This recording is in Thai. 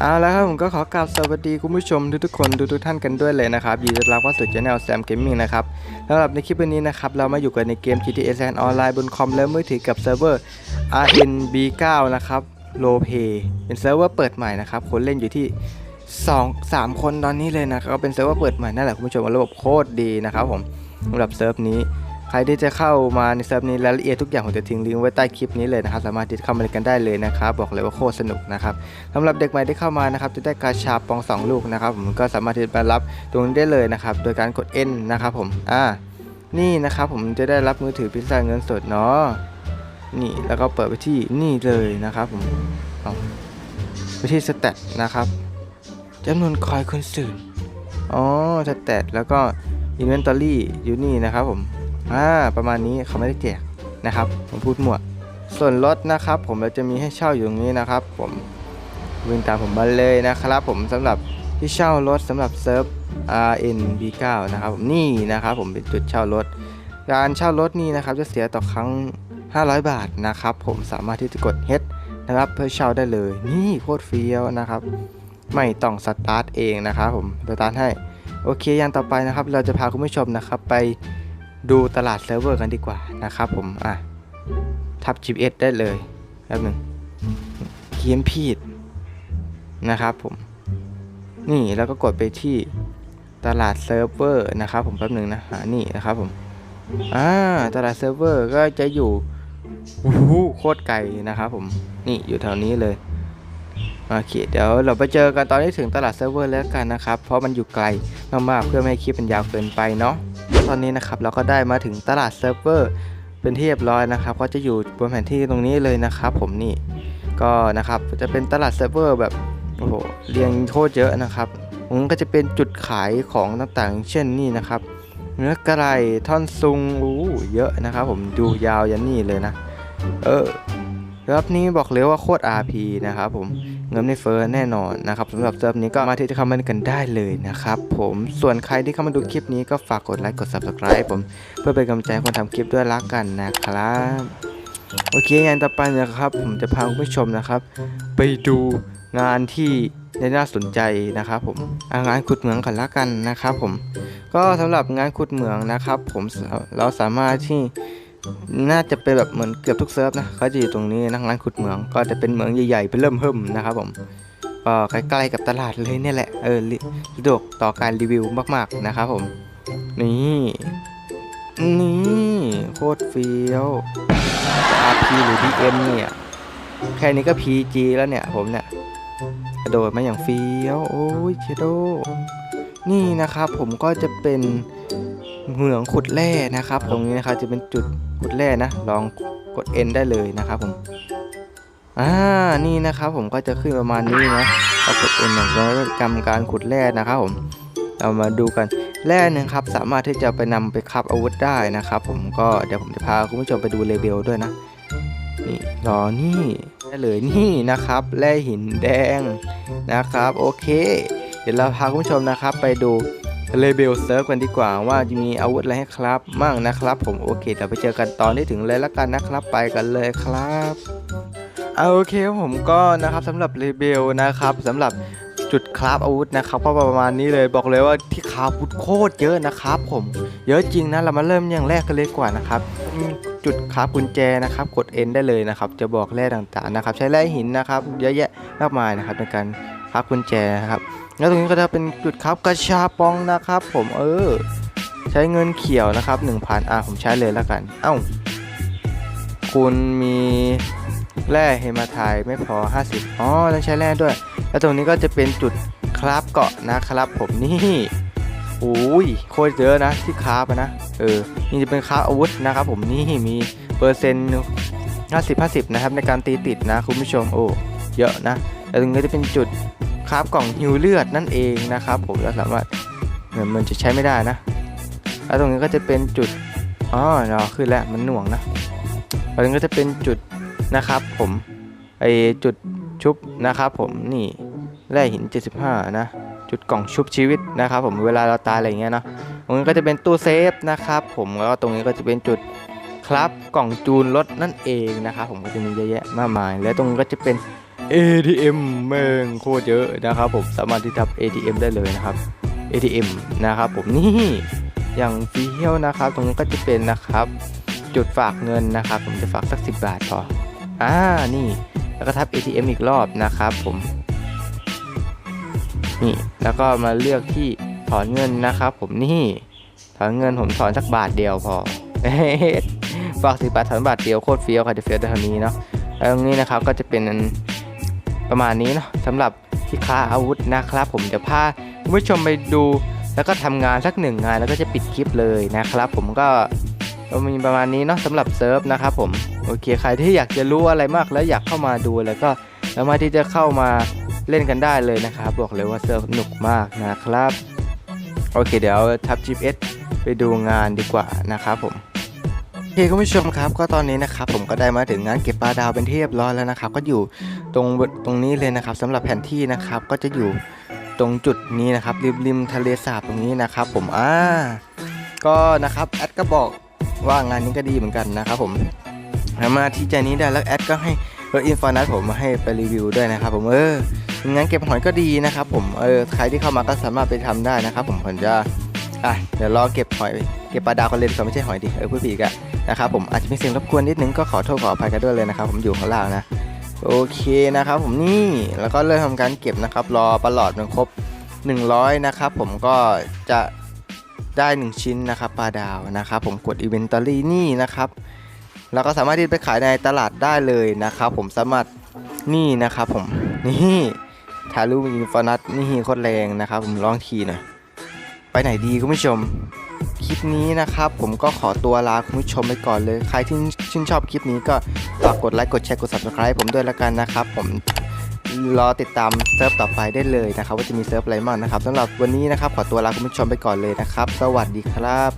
เอาแล้วครับผมก็ขอกราบสวัสดีคุณผู้ชมทุกๆคนทุกๆท่านกันด้วยเลยนะครับยินดีต้อนรับเข้าสู่ channel Sam Gaming นะครับสำหรับในคลิปวันนี้นะครับ เรามาอยู่กันในเกม GTA San Online บนคอมและมือถือกับเซิร์ฟเวอร์ RNB9 นะครับโลเพเป็นเซิร์ฟเวอร์เปิดใหม่นะครับ คนเล่นอยู่ที่ 2 3 คนตอนนี้เลยนะครับก็เป็นเซิร์ฟเวอร์เปิดใหม่นั่นแหละคุณผู้ชมระบบโคตรดีนะครับผมสำหรับเซิร์ฟนี้ ใครที่จะเข้ามาในเซิร์ฟนี้รายละเอียดทุกอย่างผมจะทิ้งลิงก์ไว้ใต้คลิปนี้เลยนะครับ สามารถที่จะเข้ามาเล่นกันได้เลยนะครับ บอกเลยว่าโคตรสนุกนะครับสำหรับเด็กใหม่ที่เข้ามานะครับ จะได้กาชาปองสองลูกนะครับ ผมก็สามารถที่จะรับตรงนี้ได้เลยนะครับ โดยการกด N นะครับผม อ่า นี่นะครับผมจะได้รับมือถือพิซซ่าเงินสดเนาะ นี่แล้วก็เปิดไปที่นี่เลยนะครับผมไปที่สเตตนะครับจำนวนคอยคนสื่นอ๋อสเตตแล้วก็อินเวนทอรี่อยู่นี่นะครับผม อ่าประมาณนี้เขาไม่ได้แจกนะครับ ผมพูดมั่วส่วนรถนะครับ ผมเราจะมีให้เช่าอยู่ตรงนี้นะครับ ผมวิ่งตามผมมาเลยนะครับ ผมสำหรับที่เช่ารถสำหรับเซิร์ฟ RNB9 นะครับผมนี่นะครับ ผมเป็นจุดเช่ารถ การเช่ารถนี่นะครับ จะเสียต่อครั้ง 500 บาทนะครับ ผมสามารถที่จะกด H นะครับเพื่อเช่าได้เลย นี่โคตรเฟี้ยวนะครับ ไม่ต้องสตาร์ทเองนะครับ ผมสตาร์ทให้โอเคอย่างต่อไปนะครับ เราจะพาคุณผู้ชมนะครับไป ดูตลาดเซิร์ฟเวอร์กันดีกว่านะครับผม อะ ทับ GPS ได้เลยแป๊บหนึ่งเขียนผิดนะครับผม นี่แล้วก็กดไปที่ตลาดเซิร์ฟเวอร์นะครับผมแป๊บหนึ่งนะหานี่นะครับผม อ่า ตลาดเซิร์ฟเวอร์ก็จะอยู่โคตรไกลนะครับผม นี่อยู่แถวนี้เลยโอเคเดี๋ยวเราไปเจอกันตอนที่ถึงตลาดเซิร์ฟเวอร์แล้วกันนะครับ เพราะมันอยู่ไกลมากๆเพื่อไม่ให้คลิปมันยาวเกินไปเนาะ ตอนนี้นะครับเราก็ได้มาถึงตลาดเซิร์ฟเวอร์เป็นที่เรียบร้อยนะครับ ก็จะอยู่บนแผนที่ตรงนี้เลยนะครับ ผมนี่ก็นะครับจะเป็นตลาดเซิร์ฟเวอร์แบบโอ้โหเรียงโคตรเยอะนะครับมันก็จะเป็นจุดขายของต่างๆ เช่นนี่นะครับ เนื้อกระไรท่อนซุงอู้เยอะนะครับ ผมดูยาวยันนี่เลยนะ เออ รับนี้บอกเลยว่าโคตร RP นะครับผมเงินไม่เฟ้อแน่นอนนะครับสำหรับเซิร์ฟนี้ก็มาที่จะเข้ามากันได้เลยนะครับผมส่วนใครที่เข้ามาดูคลิปนี้ก็ฝากกดไลค์กด Subscribe ผมเพื่อเป็นกำลังใจคนทำคลิปด้วยละกันนะครับโอเคงานต่อไปนะครับ ผมจะพาคุณผู้ชมนะครับ ไปดูงานที่น่าสนใจนะครับผมงานขุดเหมืองกันละกันนะครับผมก็สำหรับงานขุดเหมืองนะครับ ผมเราสามารถที่ น่าจะเป็นแบบเหมือนเกือบทุกเซิร์ฟนะเขาจะอยู่ตรงนี้นะงร้านขุดเหมือง ก็จะเป็นเหมืองใหญ่ๆเป็นเริ่มเพิ่มนะครับผมก็ใกล้ๆกับตลาดเลยเนี่ยแหละเออลิสะดวกต่อการรีวิวมากๆนะครับผมนี่นี่โคตรเฟี้ยว RP หรือ DM เนี่ยแค่นี้ก็ PG แล้วเนี่ยผมเนี่ยกระโดดมาอย่างเฟี้ยว โอ้ยเชโดนี่นะครับผมก็จะเป็น เหมืองขุดแร่นะครับ ตรงนี้นะครับจะเป็นจุดขุดแร่นะ ลองกด N ได้เลยนะครับผมอ่านี่นะครับผมก็จะขึ้นประมาณนี้นะพอกด N เนี่ยก็จะทำการขุดแร่นะครับผมเรามาดูกันแร่หนึ่งครับสามารถที่จะไปนำไปคับอาวุธได้นะครับ ผมก็เดี๋ยวผมจะพาคุณผู้ชมไปดูเลเวลด้วยนะนี่รอนี่ได้เลยนี่นะครับแร่หินแดงนะครับ โอเค เดี๋ยวเราพาคุณผู้ชมนะครับไปดู เลเบลเซิร์ฟกันดีกว่าว่าจะมีอาวุธอะไรให้ครับมั่งนะครับ ผมโอเคเดี๋ยวไปเจอกันตอนที่ถึงเลยละกันนะครับ ไปกันเลยครับเอาโอเคผมก็นะครับสำหรับเลเบลนะครับสำหรับจุดคราฟอาวุธนะครับก็ประมาณนี้เลยบอกเลยว่าที่คราฟอาวุธโคตรเยอะนะครับ ผมเยอะจริงนะเรามาเริ่มอย่างแรกกันเลยกว่านะครับจุดคราฟกุญแจนะครับ กด N ได้เลยนะครับ จะบอกแร่ต่างๆนะครับ ใช้แร่หินนะครับ เยอะแยะมากมายนะครับในการ คราฟกุญแจครับ แล้วตรงนี้ก็จะเป็นจุดครับกระชาปองนะครับ ผมเออ ใช้เงินเขียวนะครับ1,000อะผมใช้เลยแล้วกัน เอ้า คุณมีแร่เฮมาไทยไม่พอ 50 อ๋อต้องใช้แร่ด้วย แล้วตรงนี้ก็จะเป็นจุดคราฟเกาะนะครับ ผมนี่โอ้ยโคตรเยอะนะที่คราฟนะ เออ นี่จะเป็นคราฟอาวุธนะครับ ผมนี่มีเปอร์เซ็นต์50 50 นะครับในการตีติดนะคุณผู้ชมโอ้เยอะนะ แล้วตรงนี้จะเป็นจุด คราฟกล่องฮิวเลือดนั่นเองนะครับผมเราสามารถเหมือนมันจะใช้ไม่ได้นะ แล้วตรงนี้ก็จะเป็นจุดอ๋อเนาะขึ้นแล้วมันหน่วงนะตรงนี้ก็จะเป็นจุดนะครับ ผมไอจุดชุบนะครับผมนี่แร่หิน 75 นะ จุดกล่องชุบชีวิตนะครับ ผมเวลาเราตายอะไรเงี้ยเนาะตรงนี้ก็จะเป็นตู้เซฟนะครับ ผมแล้วก็ตรงนี้ก็จะเป็นจุดครับกล่องจูนรถนั่นเองนะครับผมก็จะมีเยอะแยะมากมาย แล้วตรงนี้ก็จะเป็น ATM แม่งโคตรเยอะนะครับผมสามารถที่ทำ ATM ได้เลยนะครับ ATM นะครับผมนี่อย่างฟีเฮียวนะครับ ตรงนี้ก็จะเป็นนะครับ จุดฝากเงินนะครับ ผมจะฝากสัก 10 บาทพออ่านี่ แล้วก็ทับ ATM อีกรอบนะครับ ผม นี่แล้วก็มาเลือกที่ถอนเงินนะครับ ผมนี่ ถอนเงินผมถอนสักบาทเดียวพอฝากสิบบาทถอนบาทเดียวโคตรเฟี้ยวค่ะจะเฟี้ยวเท่านี้เนาะแล้วตรงนี้นะครับก็จะเป็น ประมาณนี้เนาะสำหรับที่ค้าอาวุธนะครับ ผมจะพาคุณผู้ชมไปดูแล้วก็ทำงานสักหนึ่งงานแล้วก็จะปิดคลิปเลยนะครับ ผมก็มีประมาณนี้เนาะสำหรับเซิร์ฟนะครับผมโอเคใครที่อยากจะรู้อะไรมากแล้วอยากเข้ามาดูแล้วก็สามารถที่จะเข้ามาเล่นกันได้เลยนะครับบอกเลยว่าเซิร์ฟสนุกมากนะครับ โอเคเดี๋ยวทับ GPS ไปดูงานดีกว่านะครับผม โอเคคุณผู้ชมครับก็ตอนนี้นะครับผมก็ได้มาถึงงานเก็บปลาดาวเป็นที่เรียบร้อยแล้วนะครับ ก็อยู่ตรงตรงนี้เลยนะครับสำหรับแผนที่นะครับก็จะอยู่ตรงจุดนี้นะครับริมริมทะเลสาบตรงนี้นะครับ ผมอ่าก็นะครับแอดก็บอกว่างานนี้ก็ดีเหมือนกันนะครับผมมาที่ใจนี้ได้แล้วแอดก็ให้รถอินฟอนัสผมมาให้ไปรีวิวด้วยนะครับ ผมเอองานเก็บหอยก็ดีนะครับ ผมเออใครที่เข้ามาก็สามารถไปทำได้นะครับ ผมผมจะอะเดี๋ยวรอเก็บหอย เก็บปลาดาวกันเลยดีกว่อนไม่ใช่หอยดิเออพูดผิดอีกะนะครับผมอาจจะมีเสียงรบกวนนิดนึงก็ขอโทษขออภัยกันด้วยเลยนะครับผมอยู่ข้างล่างนะโอเคนะครับผมนี่แล้วก็เริ่มทำการเก็บนะครับรอประหลอดมันครบ 100 นะครับผมก็จะได้ 1 ชิ้นนะครับปลาดาวนะครับผมกด Inventory นี่นะครับแล้วก็สามารถที่จะไปขายในตลาดได้เลยนะครับผมสามารถนี่นะครับผมนี่ถ่ารูปอินฟอนัสนี่โคตรแรงนะครับผมลองทีหน่อยไปไหนดีคุณผู้ชม คลิปนี้นะครับ ผมก็ขอตัวลาคุณผู้ชมไปก่อนเลย ใครที่ชื่นชอบคลิปนี้ก็ฝากกดไลค์กดแชร์กด subscribe ผมด้วยละกันนะครับ ผมรอติดตามเซิร์ฟต่อไปได้เลยนะครับ ว่าจะมีเซิร์ฟอะไรบ้างนะครับสำหรับวันนี้นะครับขอตัวลาคุณผู้ชมไปก่อนเลยนะครับ สวัสดีครับ